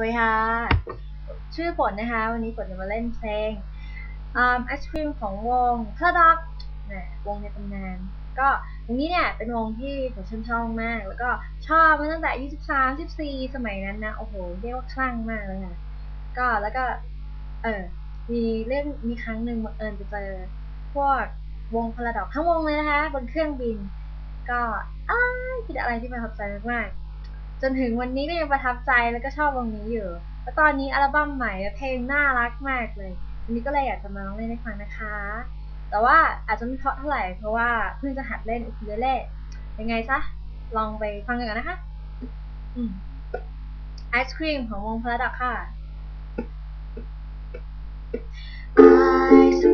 วัสดีค่ะ ชื่อฝนนะคะ วันนี้ฝนจะมาเล่นเพลงไอศครีมของวงพระดักนะวงในตำนาน ก็วงนี้เนี่ยเป็นวงที่ผมชื่นชอบมาก แล้วก็ชอบมาตั้งแต่อายุ13 14 สมัยนั้นนะ โอ้โห เรียกว่าคลั่งมากเลยค่ะ ก็แล้วก็ เออ มีเรื่องมีครั้งหนึ่งบังเอิญไปเจอ พวกวงพาราดอกทั้งวงเลยนะคะ บนเครื่องบิน ก็อ้ายคิดอะไรที่ประทับใจมากๆ จนถึงวันนี้ก็ยังประทับใจแล้วก็ชอบวงนี้อยู่ แล้วตอนนี้อัลบั้มใหม่เพลงน่ารักมากเลยวันนี้ก็เลยอยากจะมาร้องเล่นให้ฟังนะคะ แต่ว่าอาจจะไม่เพราะเท่าไหร่เพราะว่าเพิ่งจะหัดเล่นอุคูเลเล่ยังไงซะลองไปฟังกันก่อนนะคะไอศครีมของวงพาราดอกค่ะไ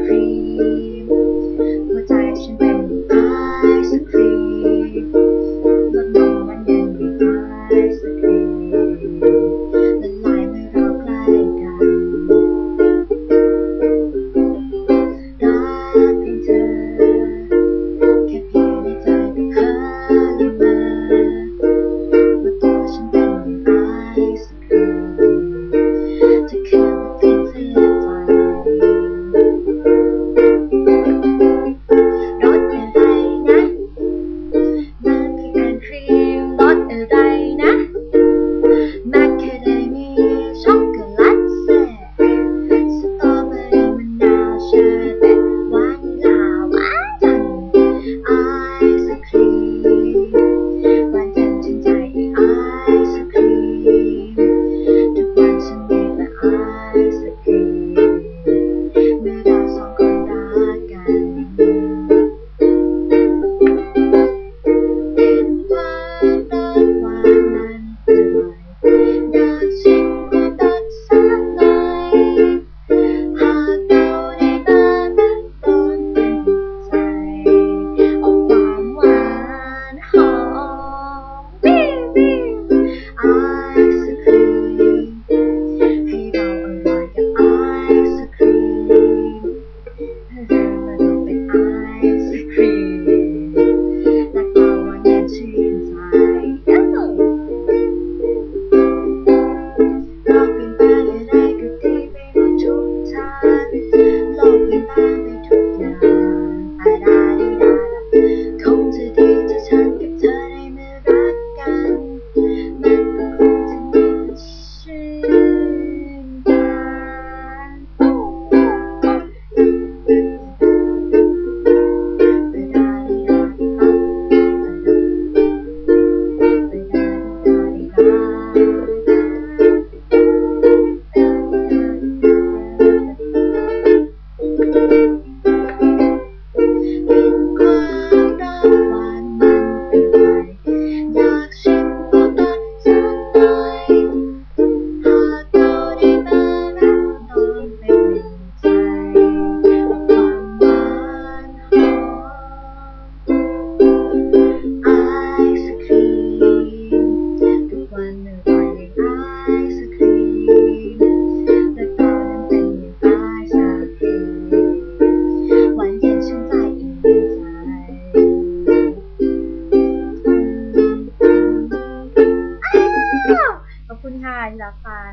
คุณค่ะที่รับฟัง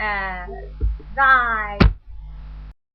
อ่าบาย